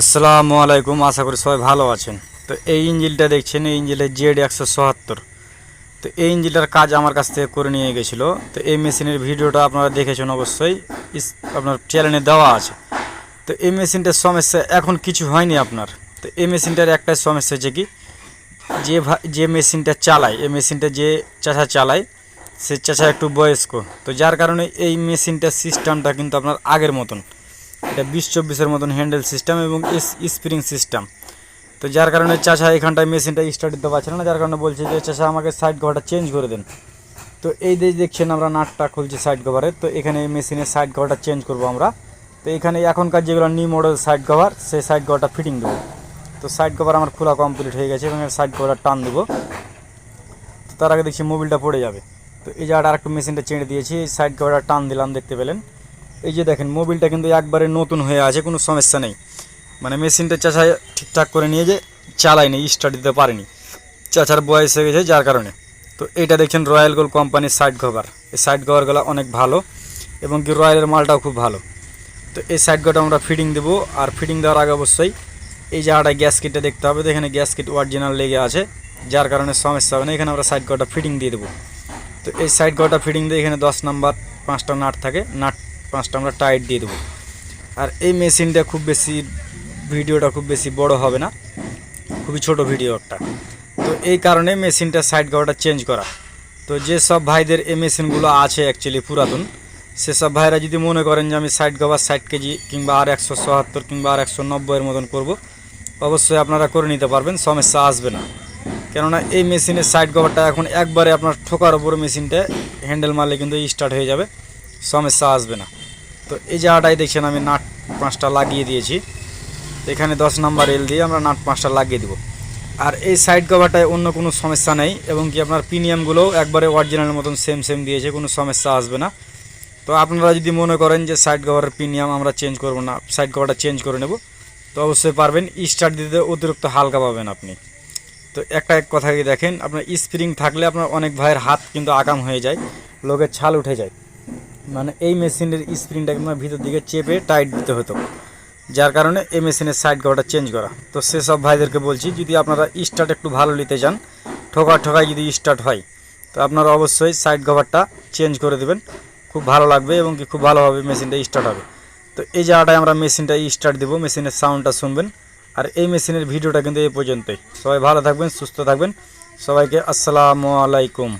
আসসালামু আলাইকুম, আশা করি সবাই ভালো আছেন। তো এই ইঞ্জিলটা দেখছেন, এই ইঞ্জিনের জেড একশো চুয়াত্তর তো এই ইঞ্জিনটার কাজ আমার কাছ থেকে করে নিয়ে গেছিল। তো এই মেশিনের ভিডিওটা আপনারা দেখেছেন অবশ্যই আপনার চ্যানেলে দেওয়া আছে। তো এই মেশিনটার সমস্যা এখন কিছু হয়নি আপনার। তো এই মেশিনটার একটাই সমস্যা হচ্ছে কি, যে যে মেশিনটা চালায়, এই মেশিনটা যে চাষা চালায়, সে চাষা একটু বয়স্ক। তো যার কারণে এই মেশিনটার সিস্টেমটা কিন্তু আপনার আগের মতন। এটা বিশ চব্বিশের মতন হ্যান্ডেল সিস্টেম এবং স্প্রিং সিস্টেম তো যার কারণে চাষা এখানটায় মেশিনটা স্টার্ট দিতে পারছে না, যার কারণে বলছে যে চাষা আমাকে সাইড কভারটা চেঞ্জ করে দেন। তো এই যে দেখছেন আমরা নাটটা খুলছি সাইড কভারে তো এখানে এই মেশিনের সাইড কভারটা চেঞ্জ করব আমরা। তো এখানে এখনকার যেগুলো নিউ মডেল সাইড কভার সেই সাইড কভারটা ফিটিং দেবো। তো সাইড কভার আমার খোলা কমপ্লিট হয়ে গেছে এবং সাইড কভারটা টান দেবো। তো তার আগে দেখছি মোবিলটা পড়ে যাবে। তো এই জায়গাটা আরেকটু মেশিনটা চেড়ে দিয়েছি সাইড কভারটা টান দিলাম, দেখতে পেলেন। এই যে দেখেন, মোবিলটা কিন্তু একবারে নতুন হয়ে আছে, কোনো সমস্যা নেই। মানে মেশিনটা চাচা ঠিকঠাক করে নিয়ে যে চালায়নি স্টার্ট দিতে পারেনি। চাচার বয়স হয়ে গেছে যার কারণে। তো এটা দেখছেন রয়্যাল গোল্ড কোম্পানির সাইড কভার এই সাইড কভারগুলো অনেক ভালো এবং কি রয়্যালের মালটাও খুব ভালো। তো এই সাইড কভারটা আমরা ফিটিং দেবো, আর ফিটিং দেওয়ার আগে অবশ্যই এই জায়গাটায় গ্যাস কিটটা দেখতে হবে তো এখানে গ্যাস কিট অরিজিনাল লেগে আছে, যার কারণে সমস্যা হবে না, এখানে আমরা সাইড কভারটা ফিটিং দিয়ে দেবো। তো এই সাইড কভারটা ফিটিং দিয়ে এখানে দশ নাম্বার পাঁচটা নাট থাকে, নাট পাঁচটা আমরা টাইট দিয়ে দেবো। আর এই মেশিনটা খুব বেশি, ভিডিওটা খুব বেশি বড় হবে না, খুবই ছোট ভিডিও একটা। তো এই কারণে মেশিনটা সাইড কভারটা চেঞ্জ করা। তো যে সব ভাইদের এই মেশিনগুলো আছে অ্যাকচুয়ালি পুরাতন সেসব ভাইরা যদি মনে করেন যে আমি সাইড কভার ষাট কেজি কিংবা আর একশো চুয়াত্তর কিংবা আর একশো নব্বইয়ের মতন করব, অবশ্যই আপনারা করে নিতে পারবেন, সমস্যা আসবে না। কেননা এই মেশিনের সাইড কভারটা এখন একবারে আপনার ঠোকার উপরে মেশিনটা হ্যান্ডেল মারলে কিন্তু স্টার্ট হয়ে যাবে, সমস্যা আসবে না। তো এই জায়গাটাই দেখছেন আমি নাট পাঁচটা লাগিয়ে দিয়েছি। এখানে দশ নাম্বার এল দিয়ে আমরা নাট পাঁচটা লাগিয়ে দিব। আর এই সাইড কভারটায় অন্য কোনো সমস্যা নেই এবং কি আপনার প্রিমিয়ামগুলোও একবারে অরিজিনালের মতন সেম সেম দিয়েছে, কোনো সমস্যা আসবে না। তো আপনারা যদি মনে করেন যে সাইড কভারের প্রিমিয়াম আমরা চেঞ্জ করব না সাইড কভারটা চেঞ্জ করে নেব, তো অবশ্যই পারবেন। স্টার্ট দিতে অতিরিক্ত হালকা পাবেন আপনি। তো একটা এক কথা দেখেন, আপনার স্প্রিং থাকলে আপনার অনেক ভাইয়ের হাত কিন্তু আগাম হয়ে যায়, লোকের ছাল উঠে যায়। মানে এই মেশিনের স্প্রিংটাকে আপনার ভিতর দিকে চেপে টাইট দিতে হতো। যার কারণে এই মেশিনের সাইড কভারটা চেঞ্জ করা। তো সেসব ভাইদেরকে বলছি, যদি আপনারা স্টার্ট একটু ভালো নিতে চান ঠোকা ঠোকায় যদি স্টার্ট হয়, তো আপনারা অবশ্যই সাইড কভারটা চেঞ্জ করে দেবেন। খুব ভালো লাগবে এবং কি খুব ভালোভাবে মেশিনটা স্টার্ট হবে। তো এই জায়গাটায় আমরা মেশিনটা স্টার্ট দেবো, মেশিনের সাউন্ডটা শুনবেন। আর এই মেশিনের ভিডিওটা কিন্তু এই পর্যন্তই। সবাই ভালো থাকবেন, সুস্থ থাকবেন। সবাইকে আসসালামু আলাইকুম।